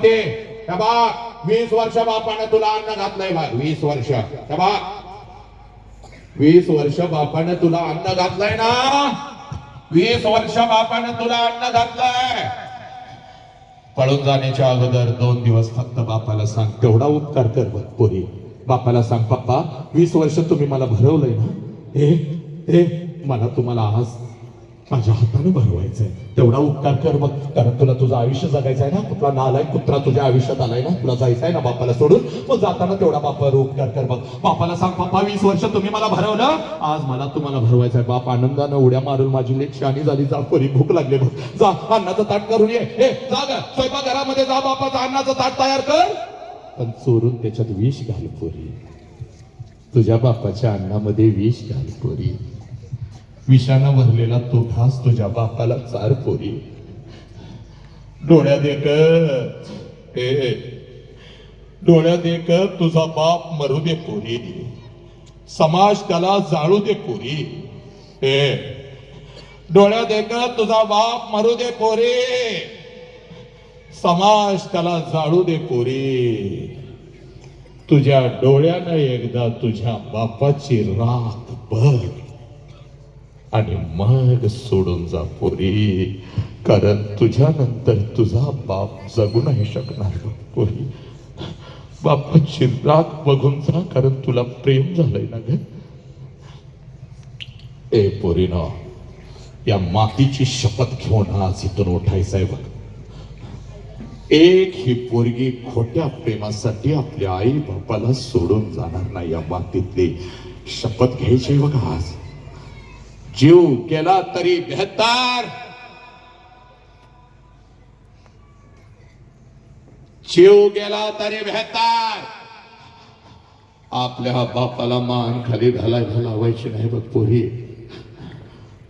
वरती त्या बा वीस वर्ष बापानं तुला अन्न घातलंय बा वीस वर्ष. त्या बा वीस वर्ष बापानं तुला अन्न घातलंय ना? वीस वर्ष बापानं तुला अन्न घातलंय. पळून जाण्याच्या अगोदर दोन दिवस फक्त बापाला सांग तेवढा उपकार कर बघ पोरी. बापाला सांग पप्पा वीस वर्ष तुम्ही मला भरवलंय ना? ए ए मला तुम्हाला आज माझ्या हाताने भरवायचंय. तेवढा उपकार कर बघ कारण तुला तुझं आयुष्य जगायचं आहे ना. कुठला नालाय कुत्रा तुझ्या आयुष्यात आलाय ना. तुला जायचं आहे ना बापाला सोडून. मग जाताना तेवढा बापावर उपकार कर मग. बापाला सांग बापा वीस वर्ष तुम्ही मला भरवलं. आज मला तुम्हाला भरवायचं आहे बाप आनंदानं उड्या मारून माझी लेख शानी झाली. जा पोरी भूक लागली बघ. जा अन्नाचं ताट करून ये. हे जा ग. जा बापाचं अन्नाचं ताट तयार कर. पण चोरून त्याच्यात विष घाल पोरी. तुझ्या बापाच्या अन्नामध्ये विष घाल पोरी. विषानं भरलेला तो घास तुझ्या बापाला चार पोरी. डोळ्यात एकच ए डोळ्यात एकच तुझा बाप मरू दे पोरी. समाज त्याला जाळू दे पोरी. ए. डोळ्यात एकच तुझा बाप मरू दे पोरी. समाज त्याला जाळू दे पोरी. तुझ्या डोळ्यानं एकदा तुझ्या बापाची राख बघ आणि मग सोडून जा पोरी. कारण तुझ्यानंतर तुझा बाप जगू नाही शकणार पोरी. बापाची राग बघून जा कारण तुला प्रेम झालंय ना ग. ए पोरीनो या मातीची शपथ घेऊन आज इथून उठायचं आहे बघ. एक ही पोरगी खोट्या प्रेमासाठी आपल्या आई बापाला सोडून जाणार नाही या मातीतली. शपथ घ्यायची बघा आज. जीव गेला तरी बेहतार जीव गेला तरी बेहतार आपल्या बापाला मान खाली घालाय घालावायची नाही बघ पोरी.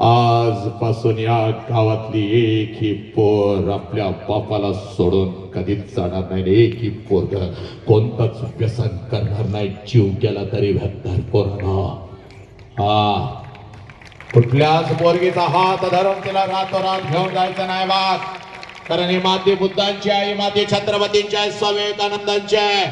आजपासून या गावातली एक ही पोर आपल्या बापाला सोडून कधीच जाणार नाही. एक ही पोरग कोणताच व्यसन करणार नाही. जीव गेला तरी बेहतर पोरांना. हा. कुठल्याच पोरगीचा हात धरून तिला रातोरात घेऊन जायचं नाही बाग कारण ही माती बुद्धांची आहे माती छत्रपतींची आहे स्वामी विवेकानंदांची आहे.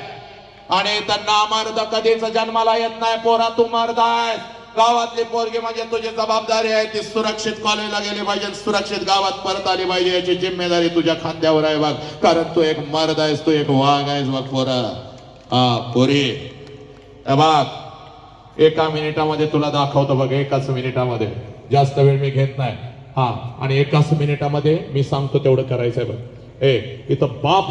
आणि त्यांना मर्द कधीच जन्माला येत नाही पोरा तू मर्द आहेस. गावातली पोरगी म्हणजे तुझी जबाबदारी आहे ती सुरक्षित कॉलेजला गेली पाहिजे सुरक्षित गावात परत आली पाहिजे याची जिम्मेदारी तुझ्या खांद्यावर आहे बघ. कारण तू एक मर्द आहेस तू एक वाघ आहेस बघ पोरा. हा पोरी. हे बघ एका मिनिटामध्ये तुला दाखवतो बघ एकाच मिनिटामध्ये. जास्त वेळ मी घेत नाही. हा आणि एकाच मिनिटामध्ये मी सांगतो तेवढं करायचंय बघ. ए इथं बाप